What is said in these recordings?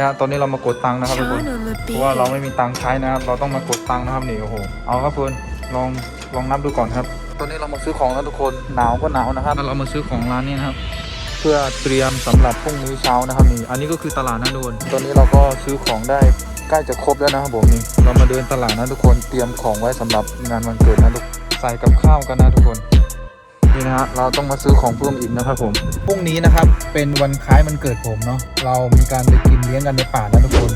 นะฮะตอนนี้เรามากดตังค์นะครับทุกคน John on the เพราะว่าเรา beat. ไม่มีตังค์ใช้นะครับเราต้องมากดตังค์นะครับนี่โอ้โหเอาครับเพื่อนลองลองนับดูก่อนครับ ตอนนี้เรามาซื้อของแล้วทุกคนหนาวก็หนาวนะครับแล้วเรามาซื้อของร้านนี้นะครับเพื่อเตรียมสำหรับพรุ่งนี้เช้านะครับนี่อันนี้ก็คือตลาดนะทุกคนตอนนี้เราก็ซื้อของได้ใกล้จะครบแล้วนะครับผมนี่เรามาเดินตลาดนะทุกคนเตรียมของไว้สำหรับงานวันเกิดนะทุกใส่กับข้าวกันนะทุกคน นี่นะฮะเราต้องมาซื้อของเพิ่มอีกนะครับผมพรุ่งนี้นะครับเป็นวันคล้ายวันเกิดผมเนาะเรามีการไปกินเลี้ยงกันในป่านะทุกคน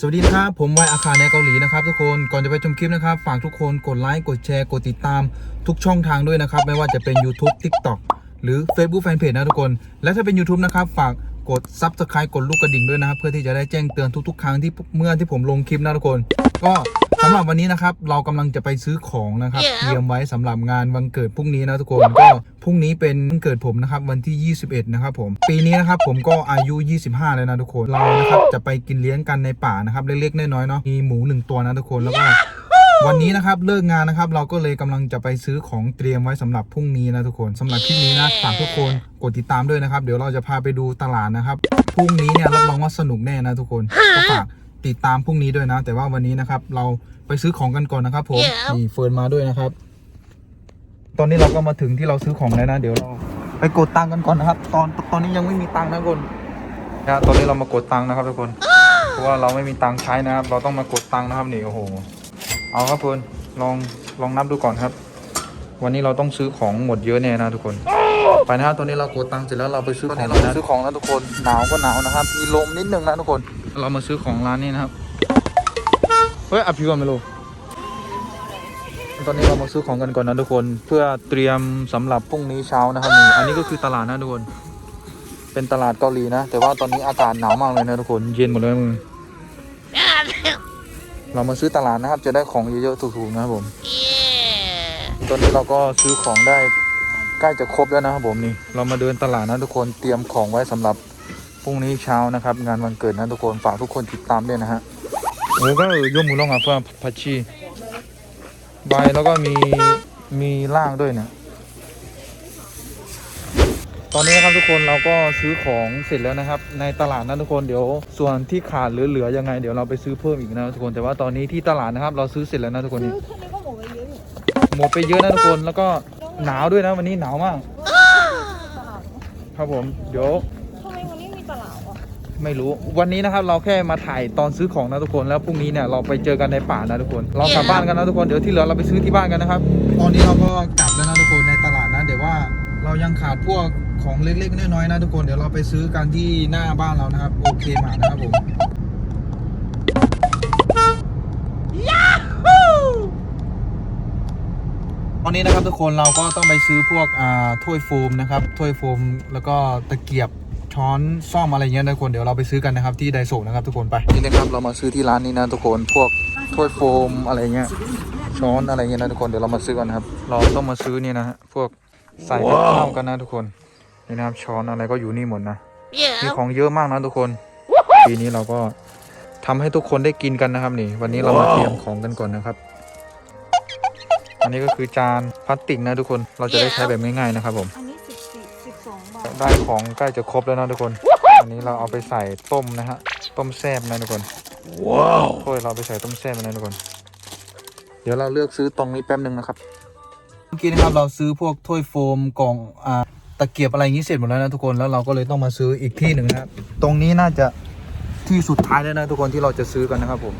สวัสดีครับ ผมวายอาคาในเกาหลีนะครับทุกคนก่อนจะไปชมคลิปนะครับ ฝากทุกคนกดไลค์กดแชร์กดติดตาม ทุกช่องทางด้วยนะครับ ไม่ว่าจะเป็น YouTube TikTok หรือ Facebook Fanpage นะทุกคน และถ้าเป็น YouTube นะครับ ฝาก กด Subscribe กดลูกกระดิ่งด้วยนะครับ เพื่อที่จะได้แจ้งเตือนทุกๆ ครั้งที่เมื่อที่ผมลงคลิปนะทุกคน ก็สำหรับวันนี้นะครับเรากำลังจะไปซื้อของนะครับเตรียมไว้สำหรับงานวันเกิดพรุ่งนี้นะทุกคนก็พรุ่งนี้เป็นวันเกิดผมนะครับวันที่ 21 นะครับผม ปีนี้นะครับผมก็อายุ 25 แล้วนะทุกคนเรานะครับจะไปกินเลี้ยงกันในป่านะครับเล็กๆน้อยๆเนาะมีหมูหนึ่งตัวนะทุกคนแล้วก็ วันนี้นะครับเลิกงานนะครับ เราก็เลยกำลังจะไปซื้อของเตรียมไว้สำหรับพรุ่งนี้นะทุกคนสำหรับคลิปนี้นะฝากทุกคนกดติดตามด้วยนะครับ เดี๋ยวเราจะพาไปดูตลาดนะครับพรุ่งนี้เนี่ยรับรองว่าสนุกแน่นะทุกคนก็ฝากติดตามพรุ่งนี้ด้วยนะ แต่ว่าวันนี้นะครับ เราไปซื้อของกันก่อนนะครับผมนี่เฟิร์นมาด้วยนะครับ ตอนนี้เราก็มาถึงที่เราซื้อของแล้วนะ เดี๋ยวเราไปกดตังค์กันก่อนนะครับ ตอนตอนนี้ยังไม่มีตังค์นะทุกคนนะตอนนี้เรามากดตังค์นะครับทุกคนเพราะว่าเราไม่มีตังค์ใช้นะครับ เราต้องมากดตังค์นะครับนี่โอ้โห เอาครับเพื่อนลองลองนับดูก่อนครับ วันนี้เราต้องซื้อของหมดเยอะแน่นะทุกคน ไปนะครับตอนนี้เรากดตังค์เสร็จแล้วเราไปซื้อของเราซื้อของแล้วทุกคนหนาวก็หนาวนะครับ มีลมนิดนึงนะทุกคน เรามาซื้อของร้านนี้นะครับเฮ้ยอภิวันไม่รู้ตอนนี้เรามาซื้อของกันก่อนนะทุกคนเพื่อเตรียมสำหรับพรุ่งนี้เช้านะครับนี่อันนี้ก็คือตลาดนะทุกคน เป็นตลาดเกาหลีนะ แต่ว่าตอนนี้อากาศหนาวมากเลยนะทุกคนเย็นหมดเลยมึง เรามาซื้อตลาดนะครับ จะได้ของเยอะๆถูกๆนะครับผม ตอนนี้เราก็ซื้อของได้ใกล้จะครบแล้วนะครับผมนี่เรามาเดินตลาดนะทุกคนเตรียมของไว้สำหรับพรุ่งนี้เช้านะครับ งานวันเกิดนะทุกคนฝากทุกคนติดตามด้วยนะฮะโอ้ก็ยมมือลงอะเพื่อพัชชีใบแล้วก็มีมีล่างด้วยเนี่ย ตอนนี้นะครับทุกคนเราก็ซื้อของเสร็จแล้วนะครับ ในตลาดนะทุกคนเดี๋ยวส่วนที่ขาดหรือเหลือยังไงเดี๋ยวเราไปซื้อเพิ่มอีกนะทุกคนแต่ว่าตอนนี้ที่ตลาดนะครับ เราซื้อเสร็จแล้วนะทุกคนนี่ทำไมเขาบอกว่าเยอะหมดไปเยอะนะทุกคนแล้วก็หนาวด้วยนะวันนี้หนาวมาก ครับผมเดี๋ยวทำไมวันนี้มีตลาดอะไม่รู้วันนี้นะครับเราแค่มาถ่ายตอนซื้อของนะทุกคนแล้วพรุ่งนี้เนี่ยเราไปเจอกันในป่านะทุกคน เรากลับบ้านกันนะทุกคนเดี๋ยวที่เหลือเราไปซื้อที่บ้านกันนะครับ ตอนนี้เราก็กลับแล้วนะทุกคนในตลาดนะเดี๋ยวว่าเรายังขาดพวก ของเล็กๆน้อยๆนะทุกคนเดี๋ยวเราไปซื้อกันที่หน้าบ้านเรานะครับ โอเคมานะครับผมตอนนี้นะครับทุกคนเราก็ต้องไปซื้อพวกอ่าถ้วยโฟมนะครับถ้วยโฟมแล้วก็ตะเกียบช้อนซ่อมอะไรเงี้ยนะทุกคนเดี๋ยวเราไปซื้อกันนะครับที่ไดโซนะครับทุกคนไปนี่นะครับเรามาซื้อที่ร้านนี้นะทุกคนพวกถ้วยโฟมอะไรเงี้ยช้อนอะไรเงี้ยนะทุกคนเดี๋ยวเรามาซื้อกันนะครับ เราต้องมาซื้อเนี่ยนะฮะพวกใส่กับข้าวกันนะทุกคน นี่นะครับช้อนอะไรก็อยู่นี่หมดนะ มีของเยอะมากนะทุกคน ปีนี้เราก็ทำให้ทุกคนได้กินกันนะครับนี่ วันนี้เรามาเตรียมของกันก่อนนะครับ อันนี้ก็คือจานพลาสติกนะทุกคน เราจะได้ใช้แบบง่ายๆนะครับผม อันนี้สิบสี่สิบสองบาท ได้ของใกล้จะครบแล้วนะทุกคน อันนี้เราเอาไปใส่ต้มนะฮะ ต้มแซ่บนะทุกคน ว้าวถ้วยเราเอาไปใส่ต้มแซ่บนะทุกคน เดี๋ยวเราเลือกซื้อตรงนี้แป๊บหนึ่งนะครับ เมื่อกี้นะครับเราซื้อพวกถ้วยโฟมกล่องอ่า ตะเกียบอะไรอย่างนี้เสร็จหมดแล้วนะทุกคนแล้วเราก็เลยต้องมาซื้ออีกที่หนึ่งนะครับตรงนี้น่าจะที่สุดท้ายแล้วนะทุกคนที่เราจะซื้อกันนะครับผม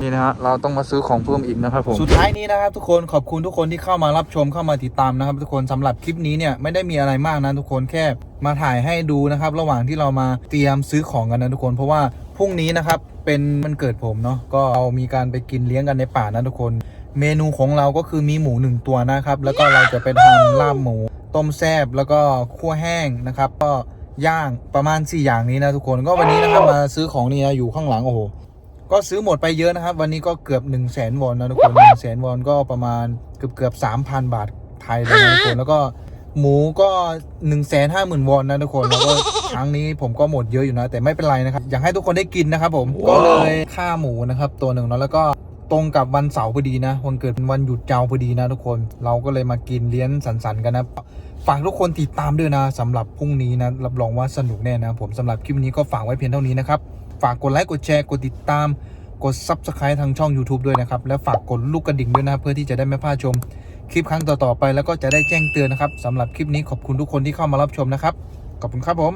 นี่นะฮะเราต้องมาซื้อของเพิ่มอีกนะครับผมสุดท้ายนี้นะครับทุกคนขอบคุณทุกคนที่เข้ามารับชมเข้ามาติดตามนะครับ ทุกคนสำหรับคลิปนี้เนี่ยไม่ได้มีอะไรมากนะทุกคนแค่มาถ่ายให้ดูนะครับ ระหว่างที่เรามาเตรียมซื้อของกันนะทุกคน เพราะว่าพรุ่งนี้นะครับเป็นมันเกิดผมเนาะก็เรามีการไปกินเลี้ยงกันในป่านะทุกคน เมนูของเราก็คือมีหมูหนึ่งตัวนะครับ แล้วก็เราจะไปทำลาบหมู ต้มแซบแล้วก็คั่วแห้งนะครับ ก็ย่างประมาณ 4 อย่างนี้นะทุกคนก็วันนี้นะครับมาซื้อของนี่นะอยู่ข้างหลังโอ้โหก็ซื้อหมดไปเยอะนะครับ วันนี้ก็เกือบ 1 0 0 0 0แสนวอนนะทุกคนหนึ่งแสนวอนก็ประมาณเกือบเกือบสามพันบาทไทยเลยนะทุกคนแล้วก็หมูก็1นึ่งแสนห้าหมื่นวอนนะทุกคนแล้วก็ครั้งนี้ผมก็หมดเยอะอยู่นะ แต่ไม่เป็นไรนะครับ อยากให้ทุกคนได้กินนะครับผมก็เลยค่าหมูนะครับตัวหนึ่งเนาะแล้วก็ ตรงกับวันเสาร์พอดีนะ วันเกิดเป็นวันหยุดยาวพอดีนะทุกคน เราก็เลยมากินเลี้ยงสันสันๆกันนะฝากทุกคนติดตามด้วยนะสำหรับพรุ่งนี้นะรับรองว่าสนุกแน่นะผมสำหรับคลิปนี้ก็ฝากไว้เพียงเท่านี้นะครับฝากกดไลค์กดแชร์กดติดตามกด Subscribe ทางช่อง YouTube ด้วยนะครับ และฝากกดลูกกระดิ่งด้วยนะ เพื่อที่จะได้ไม่พลาดชม คลิปครั้งต่อ ๆ ไปแล้วก็จะได้แจ้งเตือนนะครับสำหรับคลิปนี้ขอบคุณทุกคนที่เข้ามารับชมนะครับ ขอบคุณครับผม